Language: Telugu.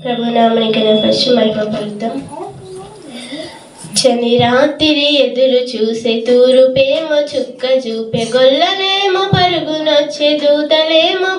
ప్రభునామనికి ఫస్ట్ మహిమ పలుకుతాం చని రాత్రి ఎదురు చూసే తూరుపేమో చుక్క చూపే గొల్లలేమో పరుగునొచ్చే దూతలేమో